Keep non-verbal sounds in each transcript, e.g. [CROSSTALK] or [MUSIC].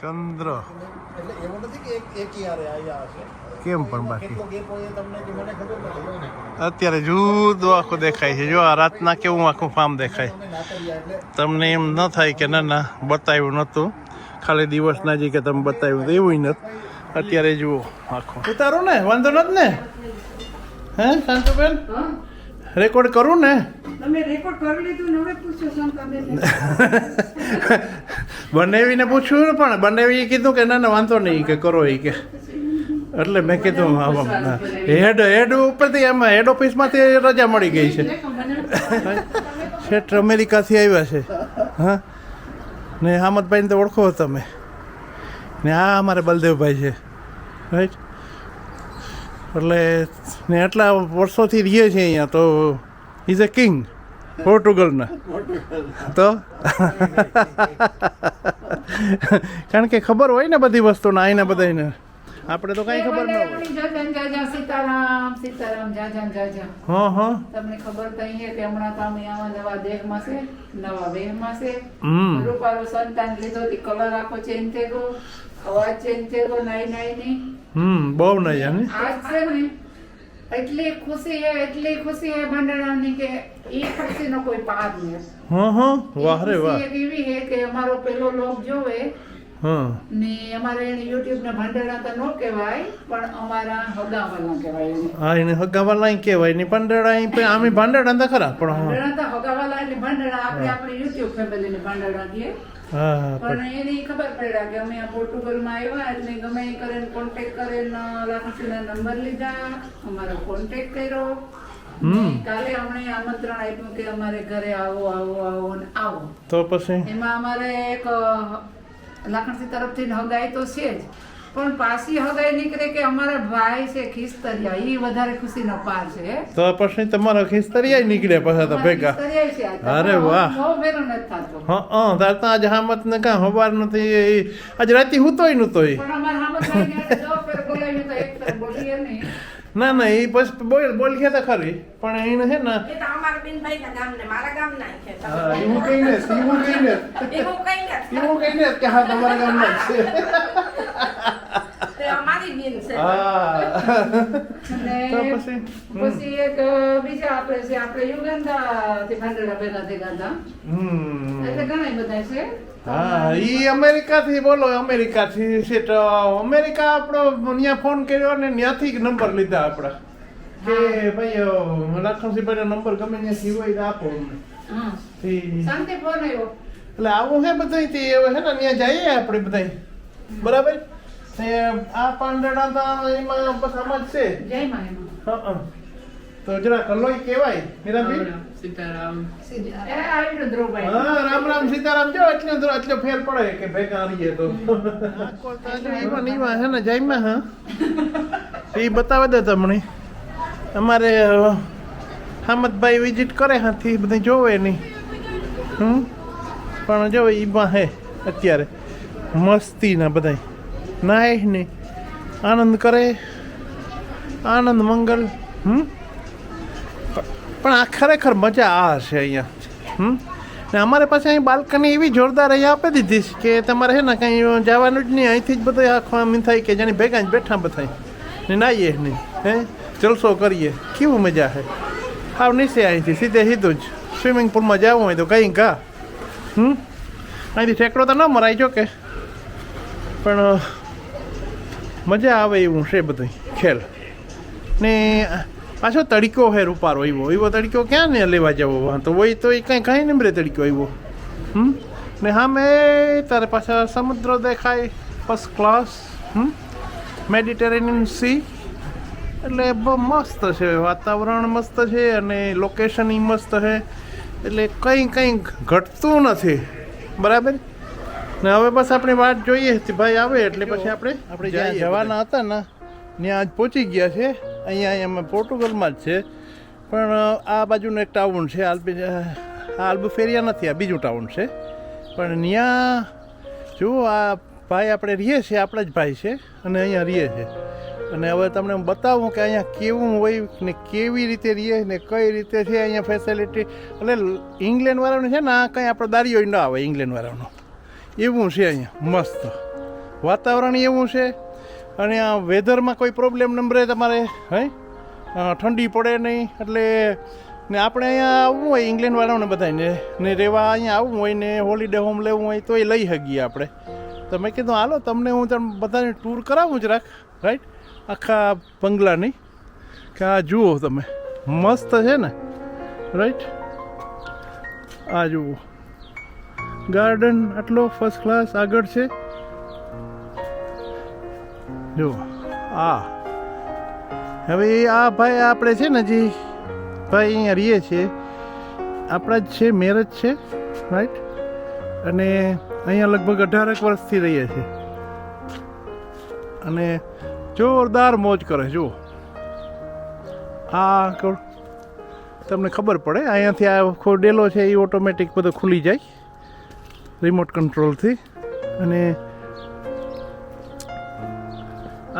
ચંદ્ર. એટલે એવું નથી કે એક એક યાર આયા છે કેમ પણ બાકી? અત્યારે જુદું આખું દેખાય છે. જો આ રાતના કેવું આખું ફાર્મ દેખાય. તમને એમ ન થાય કે ના ના બતાવ્યું નહોતું. ખાલી દિવસના જે કે તમે બતાવ્યું તો એવું નથી. અત્યારે જુઓ આખો. ઉતારો ને વાંધો નથી ને. હે શાંતુબેન? રેકોર્ડ કરું ને? તમે રેકોર્ડ કરી લીધું હવે પૂછો શંકાબેન [LAUGHS] બનાવીને પૂછ્યું પણ બનાવી કીધું કે ના ના, વાંધો નહીં કે કરો એ કે. એટલે મેં કીધું હેડ હેડ ઉપરથી એમાં, હેડ ઓફિસમાંથી રજા મળી ગઈ છે. શેઠ અમેરિકાથી આવ્યા છે. હા? ને હામદભાઈને તો ઓળખો તમે. ને આ અમારે બલદેવભાઈ છે. રાઈટ એટલે, ને આટલા વર્ષોથી રહીએ છીએ અહીંયા તો ઇઝ અ કિંગ પોર્ટુગલના. તો? કારણ કે ખબર હોય ને બધી વસ્તુના આઈને બધાને આપણે તો કઈ ખબર ન હોય. સીતારામ સીતારામ જાજા ને જાજા હા હા. તમને ખબર તો અહીં છે કે હમણાં તો અમે આવા નવા દેહમાં છે નવા વેહમાં છે. રૂપારો સંતાન લીધો થી કલર આખો ચેન્જ થઈ ગયો અવાજ ચેન્જ થઈ ગયો નાઈ નાઈ ની હમ બહુ નહીં આજ છે ને એટલી ખુશી હે એટલી ખુશી હે ભંડારાની કે એ ખુશીનો કોઈ પાર નહીં. હા હા વાહ રે વાહ. એક એવી હે કે અમારો પેલો લોક જોવે હા. ને અમારે એને યુટ્યુબ ના ભંડારા તો ન કહેવાય પણ અમારા હગાવાલા કહેવાય હા એને હગાવાલા કહેવાય ને ભંડારા અહીં પણ આમે ભંડારા તો ખરા પણ હા. ભંડારા તો હગાવાલા એટલે ભંડારા આપણે આપણી યુટ્યુબ ફેમિલી ને ભંડારા કહીએ. પણ એની ખબર પડ્યા કે અમે આ પોર્ટુગલમાં આવ્યા એટલે ગમે એ કરે કોન્ટેક કરે લાખસીના નંબર લીધા અમારો કોન્ટેક કર્યો. કાલે અમને આમંત્રણ આપ્યું કે અમારે ઘરે આવો આવો આવો ને આવો. તો પછી? એમાં અમારે એક લાખણસી તરફથી હગાઈ તો છે જ. પણ પાછી હગાઈ નીકળે કે અમારા ભાઈ છે ખિસ્તરિયા એ વધારે ખુશીનો પાર છે તો પછી તમારા ખિસ્તરિયા નીકળ્યા પાછા તો ભેગા. અરે વાહ. હા હા તાર તો આજે હામત ને કાં હવાર નથી એ આજ રાતે હુતોય નહોતોય પણ અમારા હામદભાઈને આપણે દસ ફેર બોલાવ્યું તો એક ફેર બોલીએ નહીં ના ના એ પછી બોલ બોલ કે તો ખરી પણ એને છે ને એ તો અમારા ગામ ને મારા ગામના છે. હા, એવું કહીને એવું કહીને એવું કંઈ નથી. એવું કહીને કે હા તમારા ગામ ના છે તે અમારી છે. હા. તો પછી પછી એક બીજા આપણે છે આપણે યુગાન્ડાથી ભાંડેડા ભેગા થયા હતા. હમ. એટલે ઘણા બધા છે. હા ઈ અમેરિકાથી બોલો અમેરિકાથી છે તો અમેરિકા આપણો ત્યાં ફોન કર્યો ને ત્યાંથી નંબર લીધા આપણા. કે ભાઈ લાખનસિંહભાઈનો નંબર ગમે ત્યાંથી હોય તો આપો અમને. શાંતિ ફોન આવ્યો એટલે આવું હે બધા તે છે ને ત્યાં જઈએ આપણે બધા બરાબર? આ પાંદડા તો એમાં બસ આમાં જ છે. જય માં એમાં. હં, હં. તો જરા કલોઈ કહેવાય મીરાબી સીતારામ. હા રામ રામ સીતારામ. જો એટલે તો ફેર પડે કે ભેગા રહીએ તો. [LAUGHS] એમાં ને હે ને જઈમાં હા. એ બતાવે દે તમને. અમારે હામદભાઈ વિઝિટ કરે હાથી બધી જોવે નહીં. હમ? પણ જો એમાં હે અત્યારે. મસ્તી ના બધા નાય ને આનંદ કરે. આનંદ, મંગલ. હમ? પણ આ ખરેખર મજા આ છે અહીંયા. હમ? ને અમારે પાસે અહીં બાલ્કની એવી જોરદાર અહીંયા આપી દીધી છે કે તમારે છે ને કંઈ જવાનું જ નહીં, અહીંથી જ બધું આખો એમ થાય કે જેની ભેગા જ બેઠા બધા ને નાહીએ નહીં હે? જલસો કરીએ. કેવું મજા છે? આવ નીચે અહીંથી, સીધે સીધું જ. સ્વિમિંગ પુલમાં જવું હોય તો કંઈ કા હમ? અહીંથી ઠેકડો તો ન મરાય જો કે. પણ મજા આવે એવું છે બધું ખેલ. ને પાછો તડકો હે રૂપારો એવો એવો તડકો ક્યાં ને લેવા જવો? વાંધો હોય તો એ કાંઈ કાંઈ નંબરે તડકો આવ્યો. હમ? ને સામે તારે પાછા સમુદ્ર દેખાય. ફર્સ્ટ ક્લાસ હમ? મેડિટેરેનિયન સી એટલે બહુ મસ્ત છે. વાતાવરણ મસ્ત છે અને લોકેશન એ મસ્ત છે. એટલે કંઈ કંઈ ઘટતું નથી. બરાબર? ને હવે બસ આપણે વાત જોઈએ ભાઈ આવે એટલે પછી આપણે આપણે જ્યાં જવાના હતા ને ત્યાં આજ પહોંચી ગયા છે. અહીંયા અમે પોર્ટુગલમાં જ છે. પણ આ બાજુનું એક ટાઉન છે. આલ્બી આ આલ્બુફેરિયા નથી આ બીજું ટાઉન છે. પણ ત્યાં જુઓ આ ભાઈ આપણે રહીએ છીએ આપણા જ ભાઈ છે અને અહીંયા રહીએ છે. અને હવે તમને હું બતાવું કે અહીંયા કેવું હોય ને કેવી રીતે રહીએ ને કઈ રીતે છે અહીંયા ફેસિલિટી એટલે ઇંગ્લેન્ડ વાળાનું છે ને આ કંઈ આપણો દારીઓ ન આવે ઇંગ્લેન્ડ વાળાનો. એવું છે અહીંયા. મસ્ત. વાતાવરણ એવું છે. અને આ વેધરમાં કોઈ પ્રોબ્લેમ નંબરે તમારે, હે? ઠંડી પડે નહીં. એટલે ને આપણે અહીંયા આવવું હોય ઇંગ્લેન્ડ વાળાઓને બધાને. ને રહેવા અહીંયા આવવું હોય ને હોલિડે હોમ લેવું હોય તો એ લઈ શકીએ આપણે. તો મેં કીધું, હાલો, તમને હું તમને બધાને ટૂર કરાવું જ રાખ. રાઈટ આખા બંગલાની. કે આ જુઓ તમે. મસ્ત છે ને? રાઈટ આ જુઓ. ગાર્ડન આટલો ફર્સ્ટ ક્લાસ આગળ છે. જુઓ આ. હવે આ ભાઈ આપણે છે ને જે ભાઈ અહીંયા રહીએ છીએ, આપણા જ છે મેરેજ છે રાઈટ અને અહીંયા લગભગ અઢારક વર્ષથી રહીએ છીએ. અને જોરદાર મોજ કરે, જુઓ. આ તમને ખબર પડે, અહીંયાથી આ આખો ડેલો છે, એ ઓટોમેટિક બધો ખુલી જાય. રિમોટ કંટ્રોલથી અને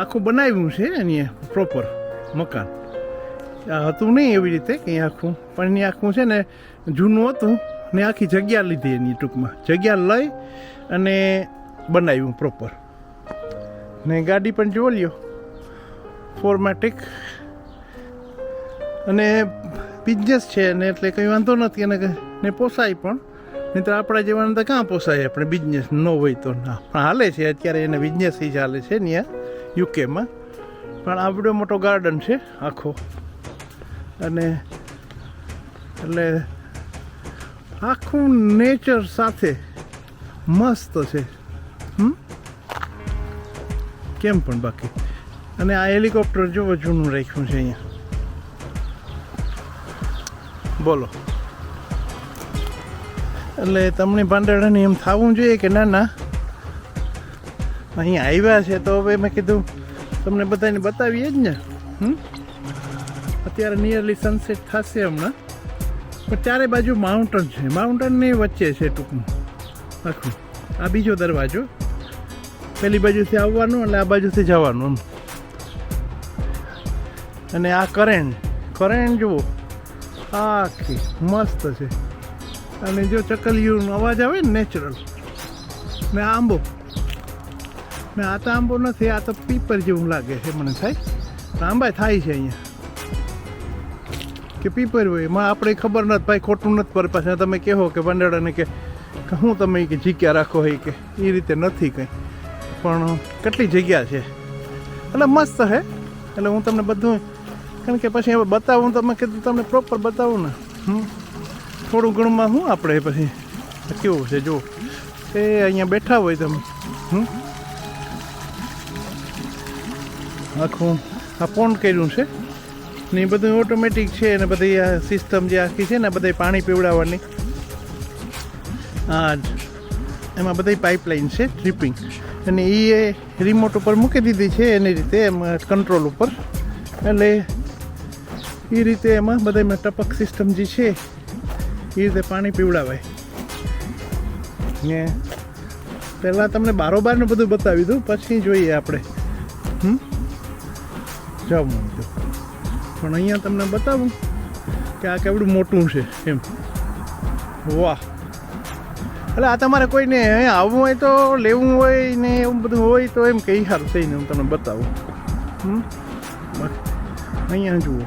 આખું બનાવ્યું છે એની પ્રોપર મકાન. આ હતું નહીં એવી રીતે કે આખું, પણ એની આખું છે ને જૂનું હતું ને આખી જગ્યા લીધી એની ટૂંકમાં. જગ્યા લઈ અને બનાવ્યું પ્રોપર ને ગાડી પણ જોઈ લ્યો ફોર્મેટિક અને બિઝનેસ છે ને એટલે કંઈ વાંધો નથી અને પોસાય પણ. નહીં તો આપણા જેવાને તો કાં પોસાય આપણે? બિઝનેસ ન હોય તો ના. પણ હાલે છે, અત્યારે એને બિઝનેસ જ ચાલે છે ત્યાં યુકેમાં. પણ આવડો મોટો ગાર્ડન છે, આખો. અને એટલે આખું નેચર સાથે મસ્ત છે. કેમ પણ બાકી? અને આ હેલિકોપ્ટર જોવો જૂનું રાખ્યું છે અહીંયા. બોલો. એટલે તમને પાંદડાને એમ થવું જોઈએ કે ના ના? અહીંયા આવ્યા છે તો હવે મેં કીધું તમને બધાને બતાવીએ જ ને. અત્યારે નિયરલી સનસેટ થશે હમણાં. પણ ચારે બાજુ માઉન્ટન છે. માઉન્ટનની વચ્ચે છે ટૂંકમાં. આખું. આ બીજો દરવાજો. પેલી બાજુથી આવવાનું એટલે આ બાજુથી જવાનું એમ. અને આ કરેણ કરેણ જુઓ. આખી. મસ્ત છે. અને જો ચકલિયુંનો અવાજ આવે ને નેચરલ ને આંબો. ને આ તો આંબો નથી, આ તો પીપર જેવું લાગે છે મને થાય. આંબા થાય છે અહીંયા. કે પીપર હોય. એમાં આપણે ખબર નથી ભાઈ, ખોટું નથી પર પાછા તમે કહો કે વંડાડાને કે હું તમે કે જીક્યા રાખો હોય કે. એ રીતે નથી કંઈ. પણ કેટલી જગ્યા છે. એટલે મસ્ત હે. એટલે હું તમને બધું કારણ કે પછી બતાવું તમે કીધું તમને પ્રોપર બતાવું ને. હમ. થોડું ઘણુંમાં શું આપણે પછી કેવું છે જો એ અહીંયા બેઠા હોય તમે. હમ? આખું આ પોન્ડ કર્યું છે. ને એ બધું ઓટોમેટિક છે અને બધી આ સિસ્ટમ જે આખી છે ને બધી પાણી પીવડાવવાની. આ એમાં બધી પાઇપલાઇન છે ડ્રીપિંગ અને એ રિમોટ ઉપર મૂકી દીધી છે એની રીતે એમાં કંટ્રોલ ઉપર. એટલે એ રીતે એમાં બધા ટપક સિસ્ટમ જે છે એ રીતે પાણી પીવડાવાય. ને પહેલાં તમને બારોબારનું બધું બતાવી દઉં પછી જોઈએ આપણે. હમ? જાઓ મને પણ અહીંયા તમને બતાવું કે આ કેવડું મોટું છે એમ. વાહ. એટલે આ તમારે કોઈને આવવું હોય તો, લેવું હોય ને એવું બધું હોય તો એમ કહી સારું થઈને હું તમને બતાવું. હમ? અહીંયા જુઓ.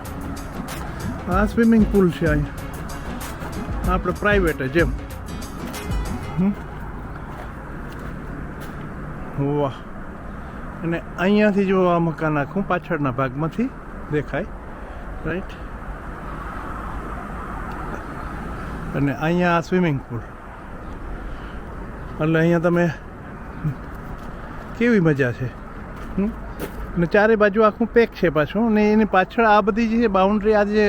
આ સ્વિમિંગ પુલ છે અહીંયા. આપણે પ્રાઇવેટ જ એમ. વાહ. અને અહીંયાથી જો આ મકાન આખું પાછળના ભાગમાંથી દેખાય. રાઈટ અને અહીંયા આ સ્વિમિંગ પુલ એટલે અહીંયા તમે કેવી મજા છે? અને ચારે બાજુ આખું પેક છે પાછું. અને એની પાછળ આ બધી જે બાઉન્ડ્રી આ જે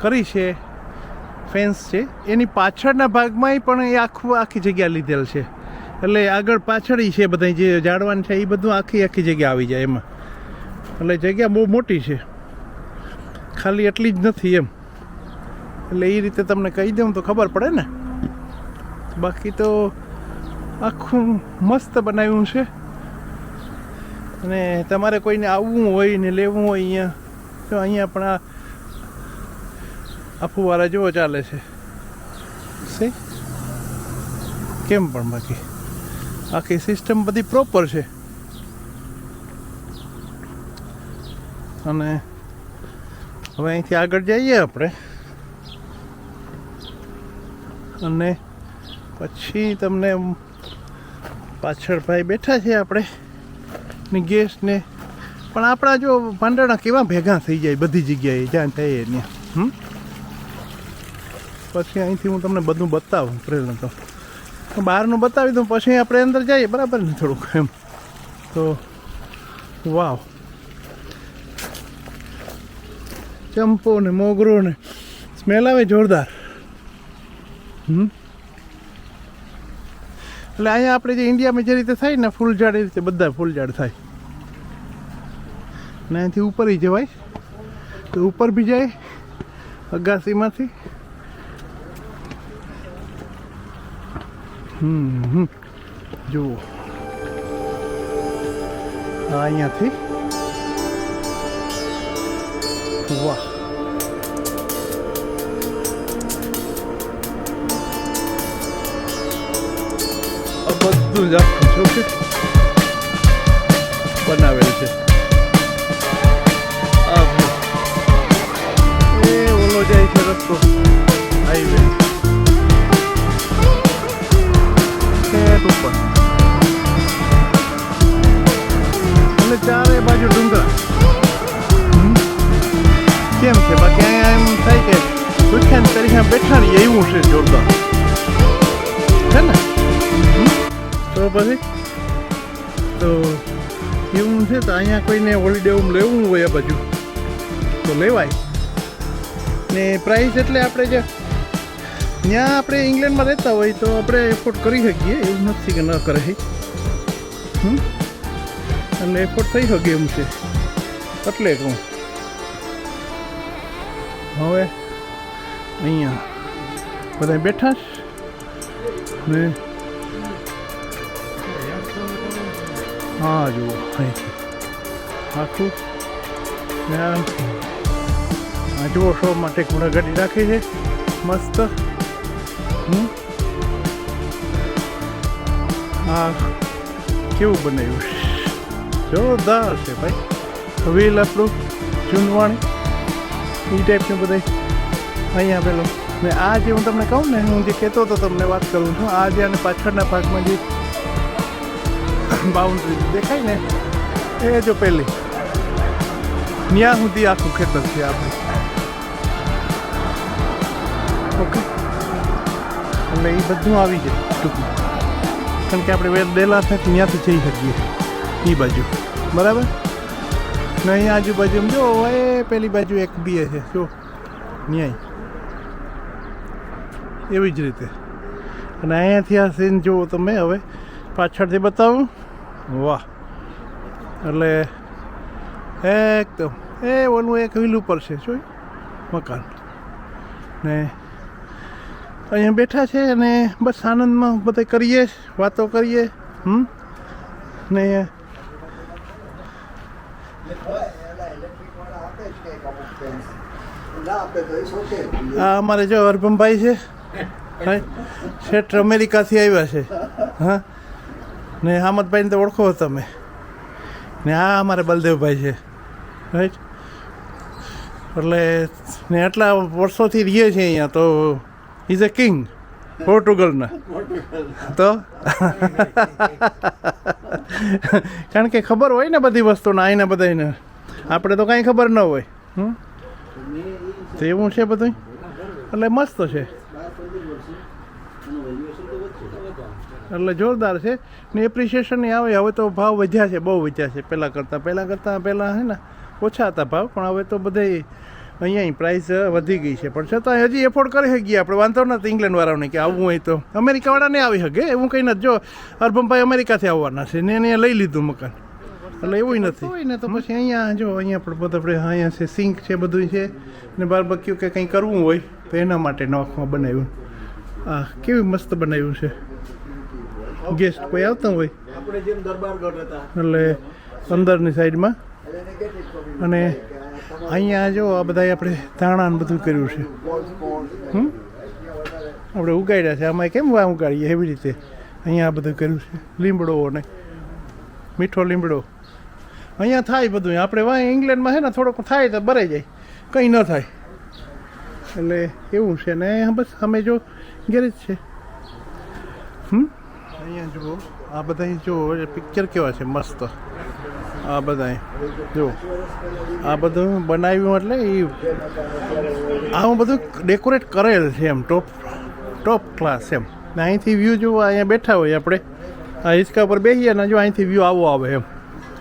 કરી છે ફેન્સ છે. એની પાછળના ભાગમાંય પણ એ આખું આખી જગ્યા લીધેલ છે. એટલે આગળ પાછળ છે બધા જે ઝાડવાન છે એ બધું આખી આખી જગ્યા આવી જાય એમાં. એટલે જગ્યા બહુ મોટી છે. ખાલી એટલી જ નથી એમ. એટલે એ રીતે તમને કહી દઉં તો ખબર પડે ને? બાકી તો આખું મસ્ત બનાવ્યું છે. અને તમારે કોઈને આવવું હોય ને લેવું હોય અહીંયા, તો અહીંયા પણ આ આ ફુવારા જેવો ચાલે છે. સી કેમ પણ બાકી? આખી સિસ્ટમ બધી પ્રોપર છે. અને હવે અહીંથી આગળ જઈએ આપણે. અને પછી તમને પાછળ ભાઈ બેઠા છે આપણે. ને ગેસને પણ આપણા જો ભાંડણા કેવા ભેગા થઈ જાય બધી જગ્યાએ જ્યાં થાય ત્યાં. હમ? પછી અહીંથી હું તમને બધું બતાવું, પ્રેરણા તો. બહારનું બતાવી દઉં, પછી આપણે અંદર જઈએ, બરાબર ને થોડુંક એમ. તો, વાવ. ચંપો ને મોગરો ને સ્મેલ આવે જોરદાર. હમ? એટલે અહીંયા આપણે જે ઇન્ડિયામાં જે રીતે થાય ને ફૂલ ઝાડ એ રીતે બધા ફૂલ ઝાડ થાય. ને અહીંથી ઉપર જવાય. તો ઉપર બી જાય, અગાસીમાંથી. હમ જુઓ. આ અહીંયાથી. વાહ. બધું જ આખું જો તો પછી તો એવું છે તો અહીંયા કોઈને હોલિડે હોમ લેવું હોય આ બાજુ. તો લેવાય. ને પ્રાઇસ એટલે આપણે જે ત્યાં આપણે ઇંગ્લેન્ડમાં રહેતા હોય તો આપણે એફોર્ડ કરી શકીએ, એવું નથી કે ન કરે હમ? અને એફોર્ડ થઈ શકે એમ છે. એટલે કહું. હવે અહીંયા બધા બેઠા ને હા, જુઓ. અહીંથી આખું આ જુઓ, શો માટે ઘોડા ઘડી રાખી છે. મસ્ત. હમ? આ કેવું બનાવ્યું? જોરદાર છે ભાઈ. વ્હીલ આપણું જૂનવાણી એ ટાઈપનું બધા અહીંયા પેલો. ને આ જે હું તમને કહું ને, હું જે કહેતો હતો, તમને વાત કરું છું, આ જે અને પાછળના ભાગમાં જે બાઉન્ડ્રી દેખાય ને એ જો પેલી ત્યાં સુધી આખું ખેતર છે આપણે ઓકે એટલે એ બધું આવી જાય ટૂંકમાં કારણ કે આપણે વેર ડેલા થાય ત્યાંથી જઈ શકીએ એ બાજુ બરાબર ને અહીં આજુબાજુ જો એ પેલી બાજુ એક બી છે જો ન્યાય એવી જ રીતે અને અહીંયાથી આ સીન જુઓ તમે હવે પાછળથી બતાવું વાહ. એટલે એકદમ, એ ઓલું એક વિલ ઉપર છે જોઈ મકાન. ને અહીંયા બેઠા છે અને બસ આનંદમાં બધે કરીએ, વાતો કરીએ, હમ? ને આ અમારે જો અર્પમભાઈ છે શેઠ અમેરિકાથી આવ્યા છે, હા? ને હામદભાઈને તો ઓળખો તમે. ને આ અમારે બલદેવભાઈ છે. રાઈટ એટલે ને આટલા વર્ષોથી રહીએ છીએ અહીંયા તો ઇઝ અ કિંગ પોર્ટુગલના. તો? કારણ કે ખબર હોય ને બધી વસ્તુના આઈને બધાને આપણે તો કાંઈ ખબર ન હોય. હમ? તો એવું છે બધું એટલે મસ્ત છે. એટલે જોરદાર છે. ને એપ્રિસિએશન આવે હવે તો ભાવ વધ્યા છે બહુ વધ્યા છે. પહેલાં કરતાં પહેલાં કરતાં પહેલાં હે ને ઓછા હતા ભાવ પણ હવે તો બધે અહીંયા પ્રાઇસ વધી ગઈ છે. પણ છતાં હજી એફોર્ડ કરી શકીએ આપણે વાંધો નથી ઇંગ્લેન્ડ વાળાને કે આવવું હોય તો. અમેરિકાવાળા નહીં આવી શકે એવું કંઈ નથી. જો અરબમભાઈ અમેરિકાથી આવવાના છે ને એને લઈ લીધું મકાન. એટલે એવું નથી. હોય ને તો પછી અહીંયા જો અહીંયા પણ બધા આપણે અહીંયા છે સિંક છે બધું છે. ને બારબક્યુ કે કંઈ કરવું હોય તો એના માટે નોખમાં બનાવ્યું. આ કેવી મસ્ત બનાવ્યું છે. ગેસ્ટ કોઈ આવતા હોય? એટલે અંદરની સાઈડમાં. અને અહીંયા જો આ બધા આપણે ધાણા બધું કર્યું છે. હમ? આપણે ઉગાડ્યા છે. આમાં કેમ વાં ઉગાડીએ? એવી રીતે અહીંયા આ બધું કર્યું છે. લીમડો અને મીઠો લીમડો. અહીંયા થાય બધું. આપણે વાંય ઇંગ્લેન્ડમાં છે ને, થોડોક થાય તો ભરાઈ જાય. કંઈ ન થાય. એટલે એવું છે ને, બસ અમે જો ગેરેજ છે. હમ? અહીંયા જુઓ આ બધા જુઓ પિક્ચર કેવા છે મસ્ત આ બધા જુઓ આ બધું બનાવ્યું એટલે એ આવું બધું ડેકોરેટ કરેલ છે એમ ટોપ ટોપ ક્લાસ એમ ને અહીંથી વ્યૂ જુઓ અહીંયા બેઠા હોય આપણે આ હિંચકા ઉપર બેસીએ ને જો અહીંથી વ્યૂ આવો આવે એમ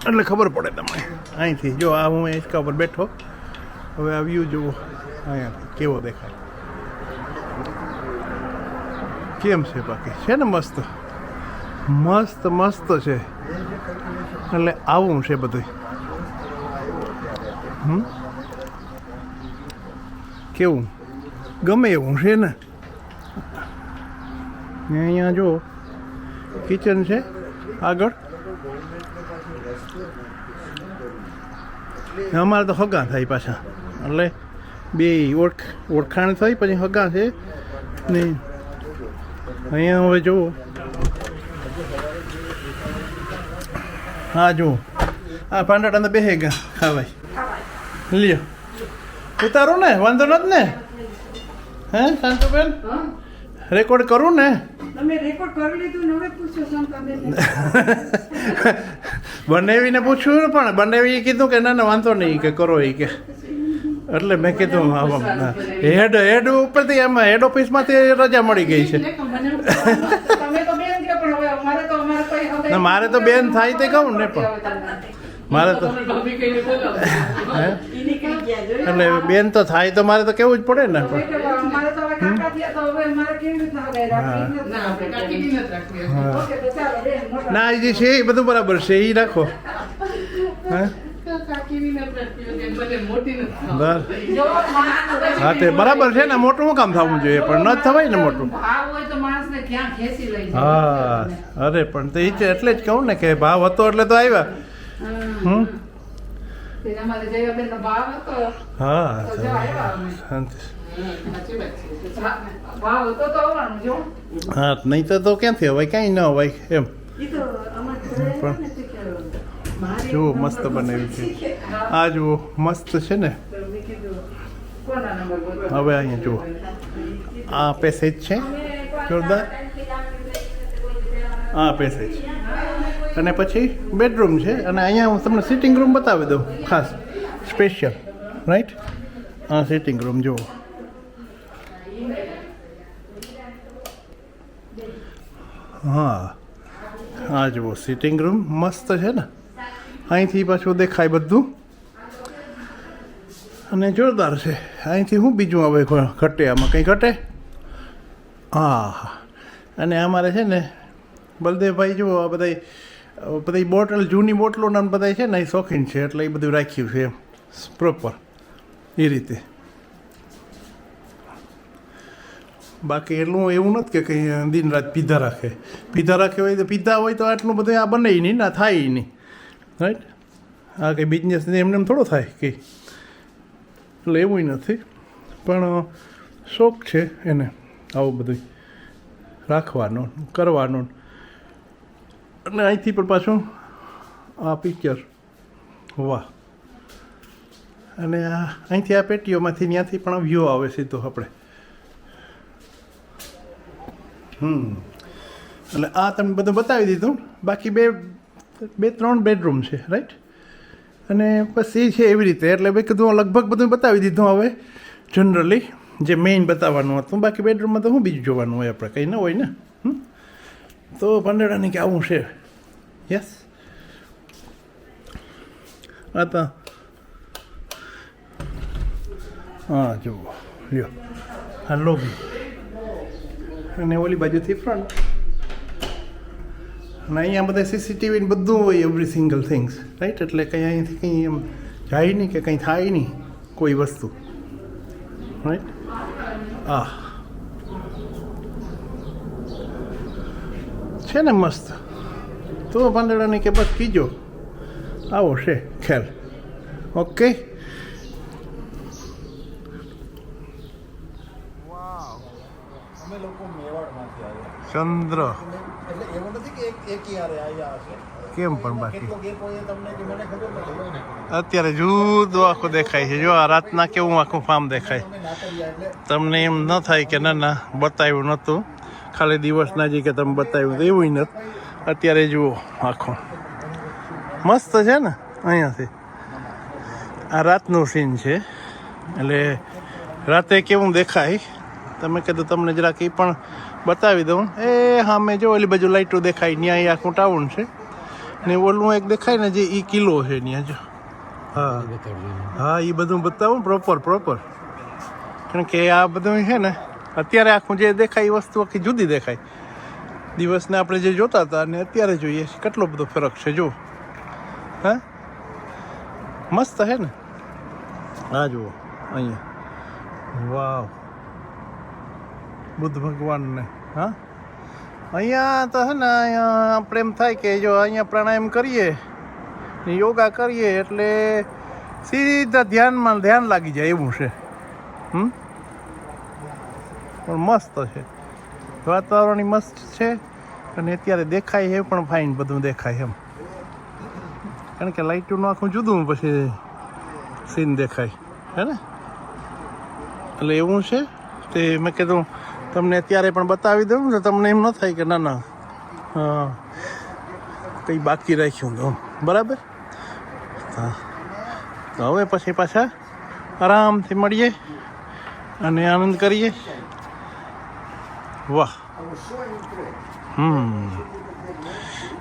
એટલે ખબર પડે તમને અહીંથી જો આ હું હિંચકા ઉપર બેઠો હવે આ વ્યૂ જુઓ અહીંયાથી કેવો દેખાય કેમ છે બાકી છે ને મસ્ત મસ્ત મસ્ત છે. એટલે આવું છે બધું હમ? કેવું? ગમે એવું છે ને? અહીંયા જો કિચન છે. આગળ. અમારે તો હગા થાય પાછા. એટલે બે ઓળખ, ઓળખાણ થઈ, પછી હગા છે. ને અહીંયા હવે જુઓ હા જુઓ. હા પાંડા તો બેસે ગયા. ભાઈ લ્યો. ઉતારો ને વાંધો નથી ને. હે શાંતુબેન? રેકોર્ડ કરું ને? બનાવીને [LAUGHS] પૂછ્યું પણ બનાવી કીધું કે ના ના વાંધો નહીં કે કરો એ કે. એટલે મેં કીધું હેડ હેડ ઉપરથી એમાં હેડ ઓફિસમાંથી રજા મળી ગઈ છે [LAUGHS] [LAUGHS] તમે તો બેન કહો પણ હવે અમારે તો અમારે કોઈ હવે ના, મારે તો બેન થાય તે કહું ને પણ. મારે તો હે? એટલે બેન તો થાય તો મારે તો કેવું જ પડે ને પણ. અમારે તો હવે કાકા થયા તો હવે અમારે કેવી રીતના હવે રાખી હા. ઓકે તો ચાલો બેન મોટા ના જે છે એ બધું બરાબર છે એ રાખો. હે? હા તે બરાબર છે ને મોટું શું કામ થવું જોઈએ? પણ ન થવાય ને મોટું. ભાવ હોય તો માણસને ક્યાં ખેંચી લઈ હા અરે પણ તો એ એટલે જ કહું ને કે ભાવ હતો એટલે તો આવ્યા. હમ? હા તો જો આવ્યા અમે. શાંતિ. ભાવ હતો તો આવવાનું જો. હા નહીં તો તો ક્યાંથી હોય કાંઈ ન હોય એમ. પણ જુઓ મસ્ત બનાવ્યું છે. આ જુઓ મસ્ત છે ને? હવે અહીંયા જુઓ. આ પેસેજ છે? જોરદાર? આ પેસેજ. અને પછી બેડરૂમ છે. અને અહીંયા હું તમને સિટિંગ રૂમ બતાવી દઉં ખાસ સ્પેશિયલ રાઈટ આ સિટિંગ રૂમ જુઓ. હા. આ જુઓ સિટિંગ રૂમ મસ્ત છે ને? અહીંથી પાછું દેખાય બધું. અને જોરદાર છે. અહીંથી હું બીજું હવે ઘટે, આમાં કંઈ ઘટે? હા અને અમારે છે ને, બલદેવભાઈ જુઓ, આ બધા બધી બોટલ, જૂની બોટલોના બધા છે ને, એ શોખીન છે. એટલે એ બધું રાખ્યું છે એમ. પ્રોપર. એ રીતે. બાકી એટલું એવું નથી કે કંઈ દિન રાત પીધા રાખે. પીધા રાખે હોય તો પીધા હોય તો આટલું બધું આ બને નહીં ના થાય નહીં. રાઈટ આ કંઈ બિઝનેસ એમને એમ થોડો થાય કે એટલે એવું નથી. પણ શોખ છે એને આવું બધું રાખવાનો, કરવાનો. અને અહીંથી પણ પાછું આ પિક્ચર વાહ. અને આ અહીંથી આ પેટીઓમાંથી ત્યાંથી પણ વ્યૂ આવે સીધો આપણે. હમ. એટલે આ તમે બધું બતાવી દીધું. બાકી બે બે, ત્રણ બેડરૂમ છે રાઈટ અને બસ એ છે એવી રીતે, એટલે મેં કીધું, લગભગ બધું બતાવી દીધું હવે જનરલી જે મેઇન બતાવવાનું હતું. બાકી બેડરૂમમાં તો શું બીજું જોવાનું હોય આપણે, કંઈ ન હોય ને? તો પંડેડાની કે આવું છે. યસ આ તો, હા, જુઓ, લ્યો. આ લોબી અને ઓલી બાજુથી ફ્રન્ટ અને અહીંયા બધા સીસીટીવી બધું હોય એવરી સિંગલ થિંગ્સ રાઈટ એટલે કંઈ અહીંથી કંઈ એમ જાય નહીં કે કંઈ થાય નહીં કોઈ વસ્તુ રાઈટ આ. છે ને મસ્ત. તો પાંદડાની કે બસ કીજો આવો છે ખ્યાલ ઓકે. અમે આવ્યા હશે. કેમ પણ બાકી? અત્યારે જુદું આખું દેખાય છે. જો આ રાતના કેવું આખું ફાર્મ દેખાય. તમને એમ ન થાય કે ના ના બતાવ્યું નહોતું. ખાલી દિવસના જે કે તમે બતાવ્યું તો એવું નથી. અત્યારે જુઓ આખું. મસ્ત છે ને અહીંયાથી. આ રાતનું સીન છે. એટલે રાતે કેવું દેખાય? તમે કીધું તમને જરાક એ પણ બતાવી દઉં. એ હા મેં જો ઓલી બાજુ લાઇટો દેખાય ત્યાં એ આખું ટાઉન છે. ને ઓલું એક દેખાય ને જે એ કિલ્લો છે ત્યાં જો. હા. હા એ બધું બતાવું પ્રોપર પ્રોપર કારણ કે આ બધું છે ને, અત્યારે આખું જે દેખાય એ વસ્તુ આખી જુદી દેખાય. દિવસને આપણે જે જોતા હતા અને અત્યારે જોઈએ કેટલો બધો ફરક છે જો હા? મસ્ત છે ને? હા, જુઓ, અહીંયા. વાવ. બુદ્ધ ભગવાનને, હા? અહીંયા તો છે ને, અહીંયા આપણે એમ થાય કે જો અહીંયા પ્રાણાયામ કરીએ યોગા કરીએ એટલે સીધા ધ્યાનમાં, ધ્યાન લાગી જાય એવું છે. હમ? પણ મસ્ત છે. વાતાવરણ મસ્ત છે, અને અત્યારે દેખાય એ પણ ફાઇન બધું દેખાય એમ. કારણ કે લાઇટનું આખું જુદું, પછી સીન દેખાય. હે ને? એટલે એવું છે. તે મેં કીધું તમને અત્યારે પણ બતાવી દઉં તો તમને એમ ન થાય કે ના ના. કંઈ બાકી રાખ્યું તો. બરાબર? હા. તો હવે પછી પાછા આરામથી મળીએ અને આનંદ કરીએ. વાહ. હમ.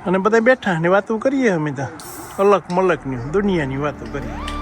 અને બધા બેઠા ને વાતો કરીએ અમે ત્યાં. અલગ મલકની, દુનિયાની વાતો કરીએ.